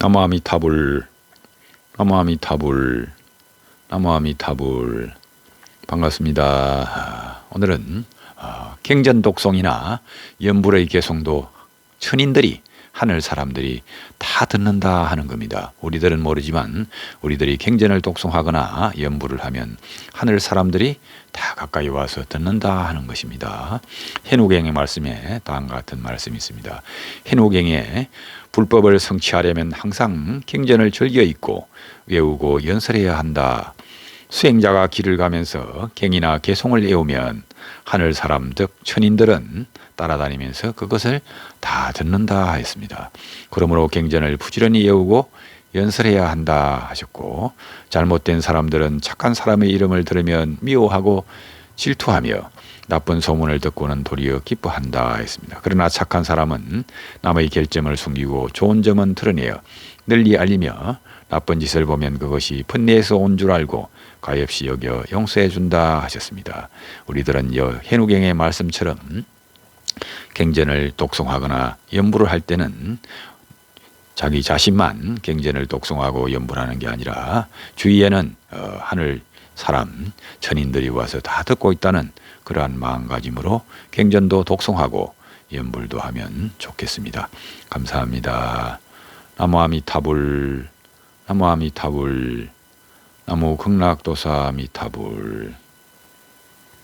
나무아미타불 나무아미타불 나무아미타불 반갑습니다. 오늘은 어, 갱전독송이나 연불의 개송도 천인들이 하늘 사람들이 다 듣는다 하는 겁니다. 우리들은 모르지만 우리들이 갱전을 독송하거나 연불을 하면 하늘 사람들이 다 가까이 와서 듣는다 하는 것입니다. 해누경의 말씀에 다음과 같은 말씀이 있습니다. 해누경에 불법을 성취하려면 항상 갱전을 즐겨 있고 외우고 연설해야 한다. 수행자가 길을 가면서 갱이나 개송을 외우면 하늘 사람 즉 천인들은 따라다니면서 그것을 다 듣는다 했습니다. 그러므로 갱전을 부지런히 외우고 연설해야 한다 하셨고 잘못된 사람들은 착한 사람의 이름을 들으면 미워하고 질투하며 나쁜 소문을 듣고는 도리어 기뻐한다 했습니다. 그러나 착한 사람은 남의 결점을 숨기고 좋은 점은 드러내어 널리 알리며 나쁜 짓을 보면 그것이 번뇌에서 온 줄 알고 가엾이 여겨 용서해 준다 하셨습니다. 우리들은 여 해누경의 말씀처럼 갱전을 독송하거나 연부를 할 때는 자기 자신만 갱전을 독송하고 연불하는 게 아니라 주위에는 어, 하늘 사람 천인들이 와서 다 듣고 있다는 그러한 마음가짐으로 갱전도 독송하고 연불도 하면 좋겠습니다. 감사합니다. 나무아미타불 나무아미타불 나무 극락도사 미타불